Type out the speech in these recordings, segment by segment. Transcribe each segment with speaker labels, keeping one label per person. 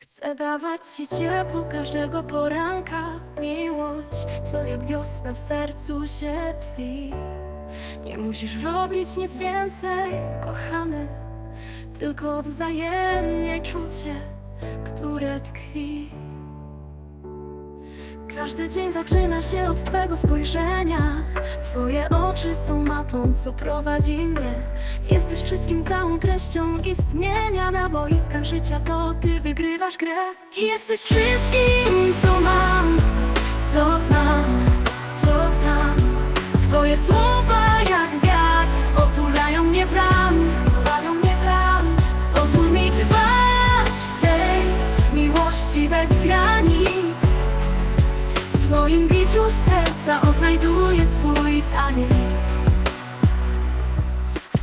Speaker 1: Chcę dawać ci ciepło każdego poranka. Miłość, co jak wiosna w sercu się tli. Nie musisz robić nic więcej, kochany Tylko wzajemnie czucie, które tkwi każdy dzień zaczyna się od Twego spojrzenia. Twoje oczy są mapą, co prowadzi mnie. Jesteś wszystkim, całą treścią istnienia. Na boiskach życia to Ty wygrywasz grę. Jesteś wszystkim, co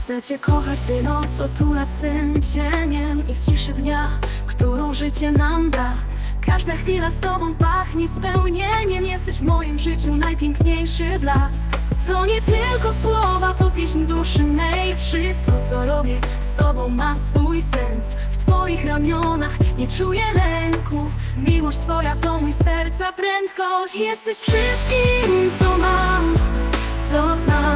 Speaker 1: Chcę cię kochać, gdy noc otula swym cieniem I w ciszy dnia, którą życie nam da. Każda chwila z tobą pachnie spełnieniem. Jesteś w moim życiu najpiękniejszy blask. To nie tylko słowa, to pieśń duszy mej. Wszystko co robię z tobą ma swój sens. W twoich ramionach nie czuję lęków. Miłość twoja to mój serca prędkość. Jesteś wszystkim co mam, co znam,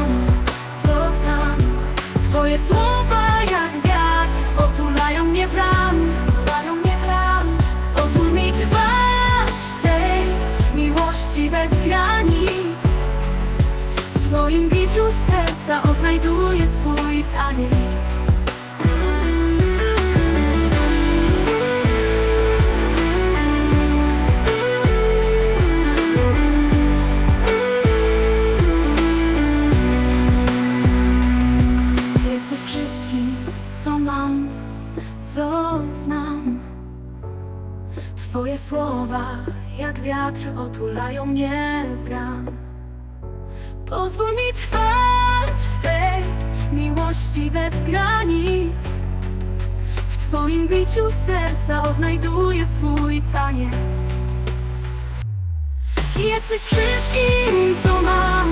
Speaker 1: Twoje słowa jak wiatr. Otulają mnie w ram Otulają mnie w ram. Pozwól mi trwać w tej miłości bez granic. W Twoim biciu serca odnajduję swój mam, co znam. Twoje słowa, jak wiatr, otulają mnie w ram. Pozwól mi trwać w tej miłości bez granic. W Twoim biciu serca odnajduję swój taniec. Jesteś wszystkim, co mam,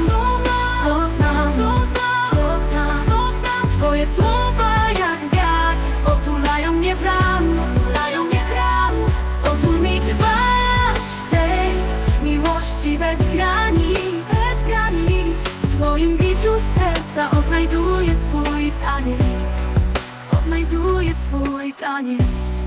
Speaker 1: odnajduję